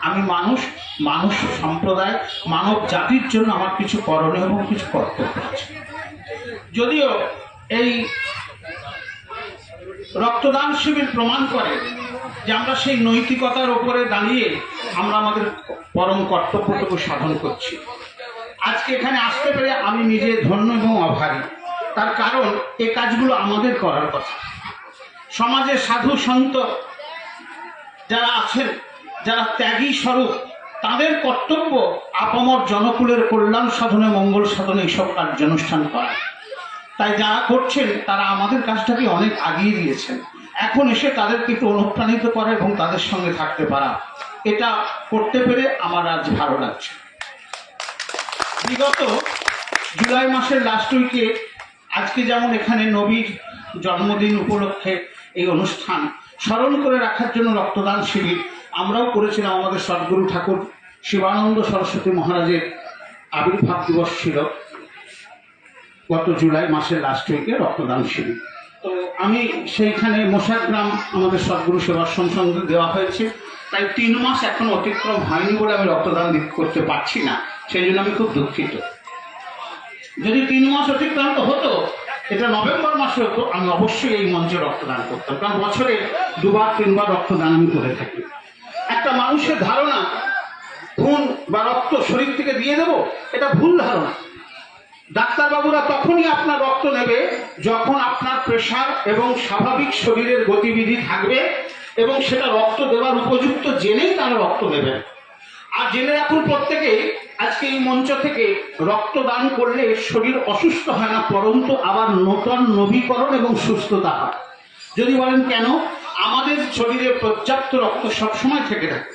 আমি মানুষ মানুষ সম্প্রদায়, মানব জাতির জন্য আমার কিছু করণীয় এবং কিছু কর্তব্য আছে। যদিও এই রক্তদান শিবির প্রমাণ করে যে আমরা সেই নৈতিকতার ওপরে দাঁড়িয়ে আমরা আমাদের পরম কর্তব্যটুকু সাধন করছি। আজকে এখানে আসতে পেরে আমি নিজে ধন্য এবং অভারী। তার কারণ, এ কাজগুলো আমাদের করার কথা। সমাজে সাধু সন্ত যারা আছেন যারা ত্যাগী স্বরূপ, তাদের কর্তব্য আপামর জনকুলের কল্যাণ সাধনে, মঙ্গল সাধনে এইসব কার্যানুষ্ঠান করা। তাই যারা করছেন, তারা আমাদের কাজটাকে অনেক আগিয়ে দিয়েছেন। এখন এসে তাদেরকে একটু অনুপ্রাণিত করা এবং তাদের সঙ্গে থাকতে পারা। এটা করতে পেরে আমার আজ ভালো লাগছে। বিগত জুলাই মাসের লাস্ট উইকে আজকে যেমন এখানে নবীর জন্মদিন উপলক্ষে এই অনুষ্ঠান স্মরণ করে রাখার জন্য রক্তদান শিবির আমরাও করেছিলাম, আমাদের সদ্গুরু ঠাকুর শিবানন্দ সরস্বতী মহারাজের আবির্ভাব দিবস ছিল গত জুলাই মাসের লাস্ট উইকে রক্তদান শিবির। তো আমি সেইখানে মশাগ্রাম আমাদের সদ্গুরু সেবাশ্রম সঙ্গে দেওয়া হয়েছে। তাই তিন মাস এখন অতিক্রম হয়নি বলে আমি রক্তদান করতে পারছি না। সেই জন্য আমি খুব দুঃখিত। যদি তিন মাস অতিক্রান্ত হতো, এটা নভেম্বর মাসে হতো, আমি অবশ্যই এই মঞ্চে রক্তদান করতাম। কারণ বছরে দুবার, তিনবার রক্তদান আমি করে থাকি। একটা মানুষের ধারণা, খুন বা রক্ত শরীর থেকে দিয়ে দেবো, এটা ভুল ধারণা। ডাক্তারবাবুরা তখনই আপনার রক্ত নেবে যখন আপনার প্রেশার এবং স্বাভাবিক শরীরের গতিবিধি থাকবে এবং সেটা রক্ত দেওয়ার উপযুক্ত জেনেই তারা রক্ত নেবেন। আর জেনে রাখুন প্রত্যেকেই, আজকে এই মঞ্চ থেকে রক্তদান করলে শরীর অসুস্থ হয় না, পরন্তু আবার নূতন নবীকরণ এবং সুস্থতা হয়। যদি বলেন কেন? আমাদের শরীরে পর্যাপ্ত রক্ত সবসময় থেকে থাকে।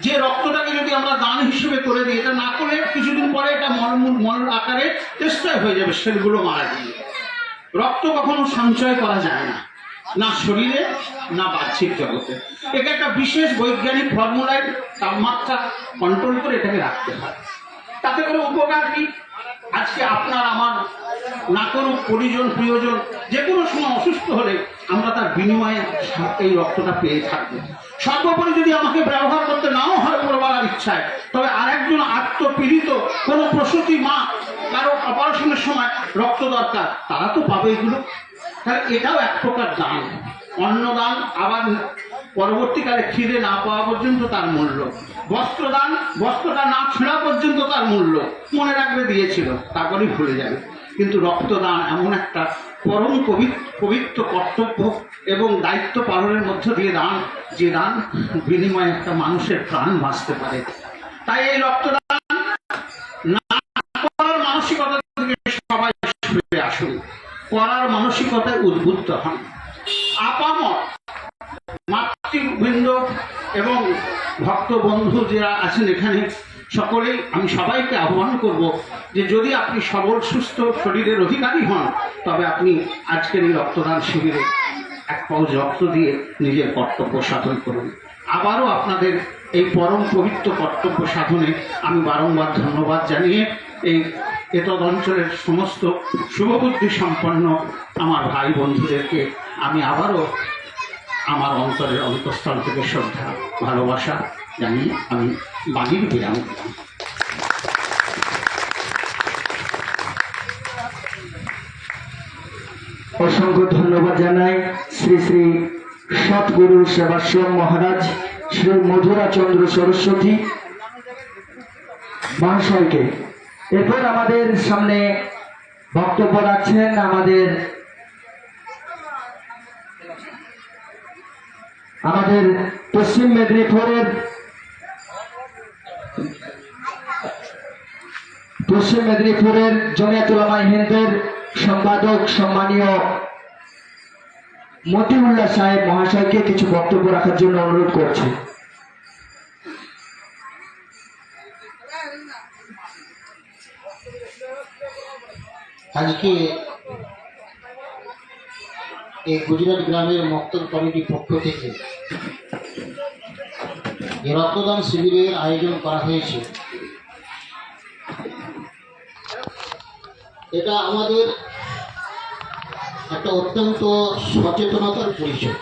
যে রক্তটাকে যদি আমরা দান হিসেবে করে দিই, এটা না করলে কিছুদিন পরে এটা মল মল আকারে চেষ্টায় হয়ে যাবে সেলগুলো মারা গিয়ে। রক্ত কখনো সঞ্চয় করা যায় না না শরীরে, না বাহ্যিক জগতে। এটা একটা বিশেষ বৈজ্ঞানিক ফর্মুলায় তাপমাত্রা কন্ট্রোল করে এটাকে রাখতে হয়। তাতে করে উপকার কি? আজকে আপনার, আমার না কোনো পরিজন, প্রিয়জন, যে কোনো সময় অসুস্থ হলে আমরা তার বিনিময়ে এই রক্তটা পেয়ে থাকব। সর্বোপরি যদি আমাকে ব্যবহার করতে নাও হয় করবার ইচ্ছায়, তবে আরেকজন আত্মপীড়িত কোনো প্রসূতি মা কারও অপারেশনের সময় রক্ত দরকার, তারা তো পাবে এগুলো। তাহলে এটাও এক প্রকার দান। অন্নদান, আবার পরবর্তীকালে খিদে না পাওয়া পর্যন্ত তার মূল্য। বস্ত্রদান, বস্ত্রটা না ছেঁড়া পর্যন্ত তার মূল্য। মনে রাখবে দিয়েছিল, তারপরেই ভুলে যাবে। কিন্তু রক্তদান এমন একটা পরম পবিত্র কর্তব্য এবং দায়িত্ব পালনের মধ্য দিয়ে দান, যে দান বিনিময়ে একটা মানুষের প্রাণ বাঁচতে পারে। তাই এই রক্তদান না করার মানসিকতা থেকে সবাই সরে আসুন। করার মানসিকতায় উদ্বুদ্ধ হন। আপামর, মাতৃবৃন্দ এবং ভক্ত বন্ধু যারা আছেন এখানে সকলেই আমি সবাইকে আহ্বান করব যে যদি আপনি সবল, সুস্থ শরীরের অধিকারী হন, তবে আপনি আজকের এই রক্তদান শিবিরে এক পাউচ রক্ত দিয়ে নিজের কর্তব্য সাধন করুন। আবারও আপনাদের এই পরম পবিত্র কর্তব্য সাধনে আমি বারংবার ধন্যবাদ জানিয়ে এই এতদ অঞ্চলের সমস্ত শুভবুদ্ধি সম্পন্ন আমার ভাই বন্ধুদেরকে আমি আবারও আমার অন্তরের অন্তঃস্থল থেকে শ্রদ্ধা, ভালোবাসা জানিয়ে আমি অসংখ্য ধন্যবাদ জানাই শ্রী শ্রী সৎগুরু সেবাশ্রম মহারাজ শ্রী মধুরা চন্দ্র সরস্বতী মহাশয়কে। এরপর আমাদের সামনে বক্তব্য রাখছেন আমাদের আমাদের পশ্চিম মেদিনীপুরের পশ্চিম মেদিনীপুরের জমিয়াতুলামা হিন্দের সম্পাদক সম্মানীয় মতিউল্লাহ সাহেব মহাশয়কে কিছু বক্তব্য রাখার জন্য অনুরোধ করছি। আজকে এই গুজরাট গ্রামের মক্তব কমিটির পক্ষ থেকে রক্তদান শিবিরের আয়োজন করা হয়েছে। এটা আমাদের একটা অত্যন্ত সচেতনতার পরিচয়।